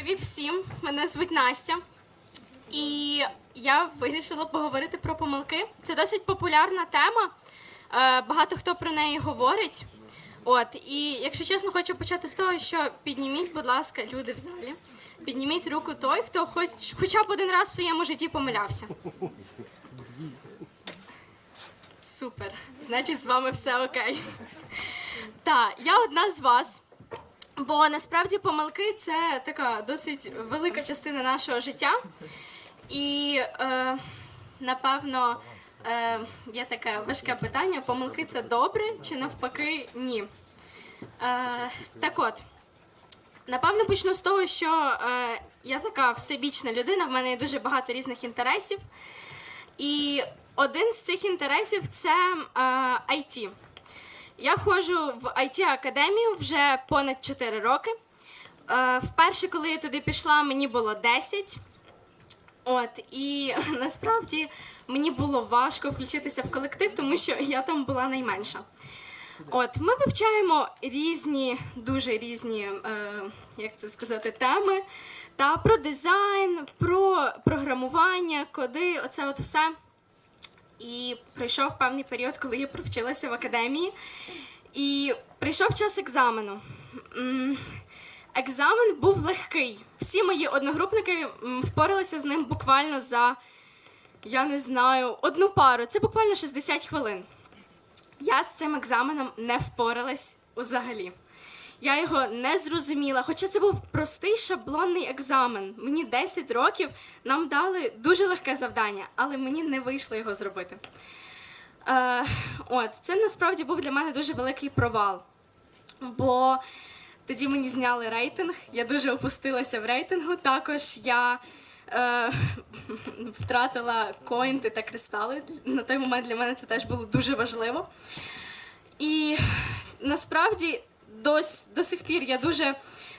Привіт всім! Мене звуть Настя. І я вирішила поговорити про помилки. Це досить популярна тема. е, Багато хто про неї говорить. От, і якщо чесно, хочу почати з того, що підніміть, будь ласка, люди в залі. Підніміть руку той, хто хоч, хоча б один раз в своєму житті помилявся. Супер. Значить, з вами все окей. Так, я одна з вас. Бо насправді помилки це така досить велика частина нашого життя. І е, напевно е, є таке важке питання: помилки це добре чи навпаки ні. Е, так от, напевно, почну з того, що е, я така всебічна людина, в мене є дуже багато різних інтересів. І один з цих інтересів це е, IT. Я ходжу в it академію вже понад 4 роки. Е, Вперше, коли я туди пішла, мені було 10. От, і насправді мені було важко включитися в колектив, тому що я там була найменша. От, ми вивчаємо різні, дуже різні, е, як це сказати, теми. Та про дизайн, про програмування, коди, оце от все. І прийшов певний період, коли я провчилася в академії. І прийшов час екзамену. Екзамен був легкий. Всі мої одногрупники впоралися з ним буквально за, я не знаю, одну пару. Це буквально 60 хвилин. Я з цим екзаменом не впоралась взагалі. Я його не зрозуміла, хоча це був простий шаблонний екзамен. Мені 10 років нам дали дуже легке завдання, але мені не вийшло його зробити. Е, от, це насправді був для мене дуже великий провал. Бо тоді мені зняли рейтинг, я дуже опустилася в рейтингу. Також я е, втратила коінти та кристали. На той момент для мене це теж було дуже важливо. І насправді до, до сих пір я дуже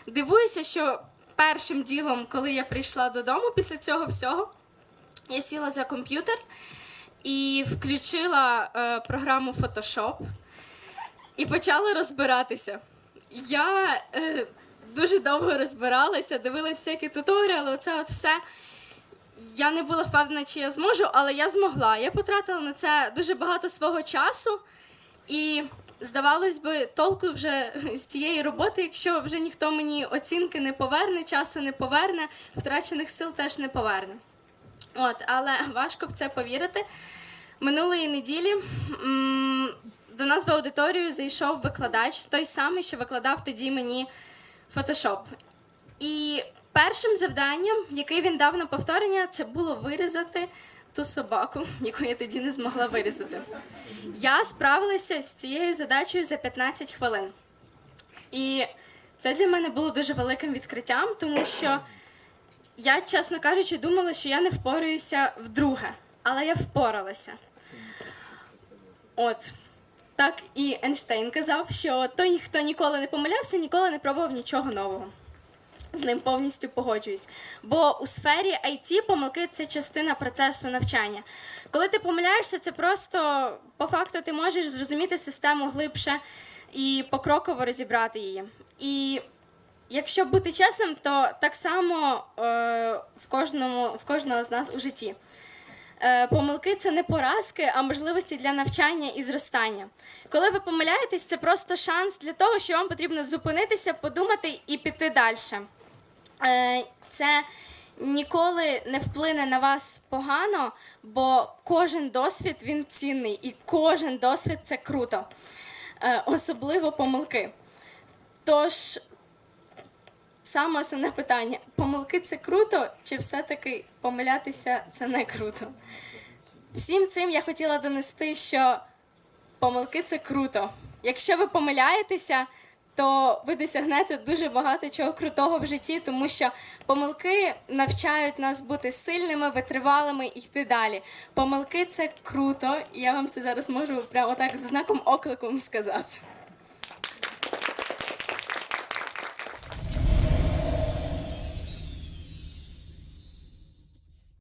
дивуюся, що першим ділом, коли я прийшла додому після цього всього, я сіла за комп'ютер і включила е, програму Photoshop і почала розбиратися. Я е, дуже довго розбиралася, дивилася всякі туторіали, оце от все. Я не була впевнена, чи я зможу, але я змогла. Я потратила на це дуже багато свого часу, і здавалось би, толку вже з тієї роботи, якщо вже ніхто мені оцінки не поверне, часу не поверне, втрачених сил теж не поверне. От, але важко в це повірити. Минулої неділі м, до нас в аудиторію зайшов викладач, той самий, що викладав тоді мені Photoshop. І першим завданням, яке він дав на повторення, це було вирізати ту собаку, яку я тоді не змогла вирізати. Я справилася з цією задачею за 15 хвилин. І це для мене було дуже великим відкриттям, тому що я, чесно кажучи, думала, що я не впораюся вдруге, але я впоралася. От. Так і Ейнштейн казав, що той, хто ніколи не помилявся, ніколи не пробував нічого нового. З ним повністю погоджуюсь. Бо у сфері IT помилки це частина процесу навчання. Коли ти помиляєшся, це просто по факту ти можеш зрозуміти систему глибше і покроково розібрати її. І якщо бути чесним, то так само е, в, кожному, в кожного з нас у житті. Е, Помилки це не поразки, а можливості для навчання і зростання. Коли ви помиляєтесь, це просто шанс для того, що вам потрібно зупинитися, подумати і піти далі. Е, Це ніколи не вплине на вас погано, бо кожен досвід він цінний, і кожен досвід це круто, Е, особливо помилки. Тож, саме основне питання: помилки це круто, чи все-таки помилятися це не круто? Всім цим я хотіла донести, що помилки це круто. Якщо ви помиляєтеся, то ви досягнете дуже багато чого крутого в житті, тому що помилки навчають нас бути сильними, витривалими і йти далі. Помилки це круто, і я вам це зараз можу прямо так з знаком оклику сказати.